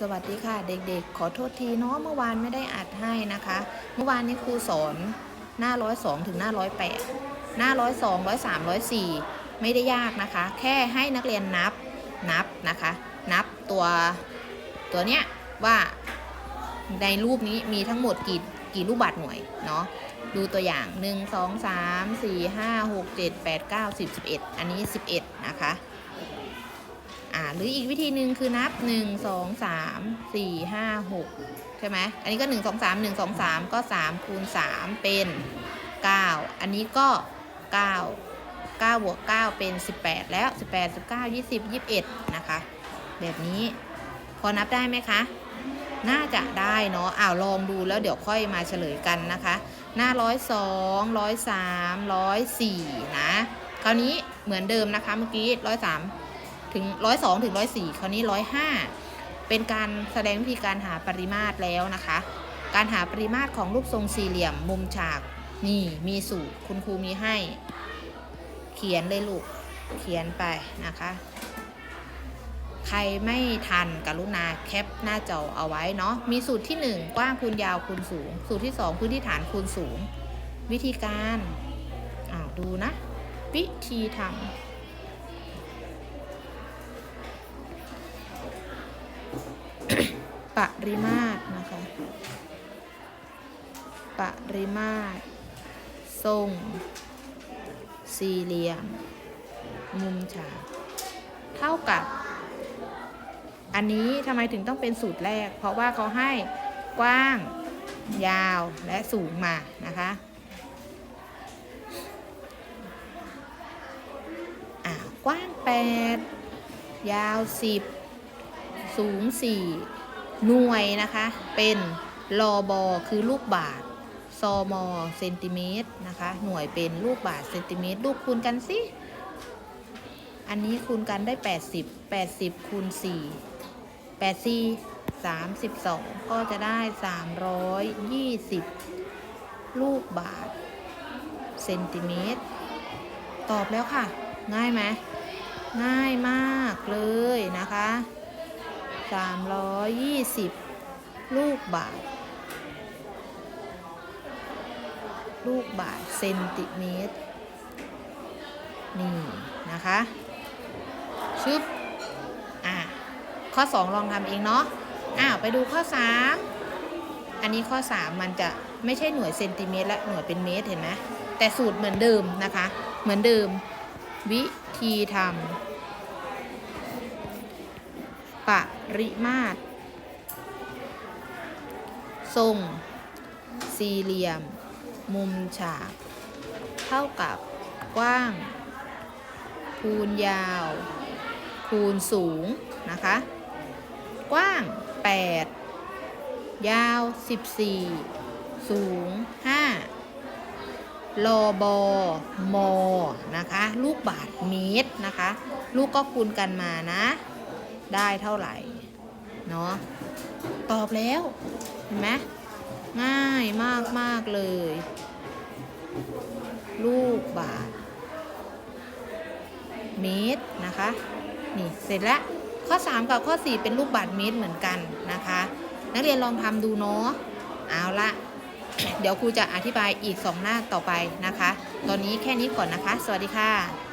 สวัสดีค่ะ เด็กๆ ขอโทษทีเนาะเมื่อวานไม่ได้อัดให้นะคะ เมื่อวานนี้ครูสอนหน้าร้อยสองถึงหน้าร้อยแปดหน้าร้อยสองร้อยสามร้อยสี่ไม่ได้ยากนะคะ แค่ให้นักเรียนนับนับนะคะ นับตัวตัวเนี้ยว่าในรูปนี้มีทั้งหมดกี่กี่ลูกบาศก์หน่วยเนาะดูตัวอย่าง 1 2 3 4 5 6 7 8 9 10 11 อันนี้ 11 นะคะ อ่าหรืออีกวิธีหนึ่งคือนับ 1 2 3 4 5 6 ใช่ไหมอันนี้ก็ 1 2 3 1 2 3 ก็ 3 คูณ 3 เป็น 9 อันนี้ก็ 9 9บวก9เป็น 18 แล้ว 18 19 20 21 นะคะ แบบนี้พอนับได้ไหมคะ น่าจะได้เนาะอ้าวลองดูแล้วเดี๋ยวค่อยมาเฉลยกันนะคะ หน้า 102 103 104 นะ คราวนี้เหมือนเดิมนะคะเมื่อกี้ 103 ถึง102ถึง104คราวนี้105เป็นการแสดงวิธีการหาปริมาตรแล้วนะคะ การหาปริมาตรของรูปทรงสี่เหลี่ยมมุมฉากนี่มีสูตรคุณครูมีให้ เขียนเลยลูกเขียนไปนะคะ ใครไม่ทันกรุณาแคปหน้าจอเอาไว้เนาะมีสูตรที่ 1 กว้างคูณยาวคูณสูง สูตรที่ 2 พื้นที่ฐานคูณสูง วิธีการอ้าวดูนะ วิธีทำ ปริมาตรนะคะ ปริมาตร ทรง สี่เหลี่ยม มุมฉากเท่ากับ อันนี้ทำไมถึงต้องเป็นสูตรแรก เพราะว่าเขาให้กว้าง ยาวและสูงมานะคะอ่ากว้าง 8 ยาว 10 สูง 4 หน่วยนะคะ เป็นลอบอคือลูกบาทซอมอเซนติเมตรนะคะ หน่วยเป็นลูกบาทเซนติเมตร ลูกคูณกันสิ อันนี้คูณกันได้ 80 80คูณ4 84 32 ก็จะได้ 320 ลูกบาทเซนติเมตร ตอบแล้วค่ะ ง่ายไหม ง่ายมากเลยนะคะ 320 ลูกบาท ลูกบาทเซนติเมตร นี่ นะคะ ชึบ อะ ข้อ 2 ลองทำเองเนาะ อ้าว ไปดูข้อ 3 อันนี้ข้อ 3 มันจะไม่ใช่หน่วยเซนติเมตรและหน่วยเป็นเมตรเห็นไหมแต่สูตรเหมือนเดิมนะคะ เหมือนเดิม วิธีทำ ปริมาตร ทรง สี่เหลี่ยม มุมฉาก เท่ากับกว้าง คูณยาว คูณสูง นะคะ กว้าง 8 ยาว 14 สูง 5 ลอบอมอนะคะ ลูกบาทเมตรนะคะ ลูกก็คูณกันมานะ ได้เท่าไหร่เนาะตอบแล้วเห็นไหมง่ายมากมากเลย ลูกบาทเมตรนะคะ นี่เสร็จแล้วข้อ 3 กับข้อ 4 เป็นลูกบาทเมตรเหมือนกันนะคะ นักเรียนลองทำดูเนาะเอาละเดี๋ยวครูจะอธิบายอีก 2 หน้าต่อไปนะคะ ตอนนี้แค่นี้ก่อนนะคะ สวัสดีค่ะ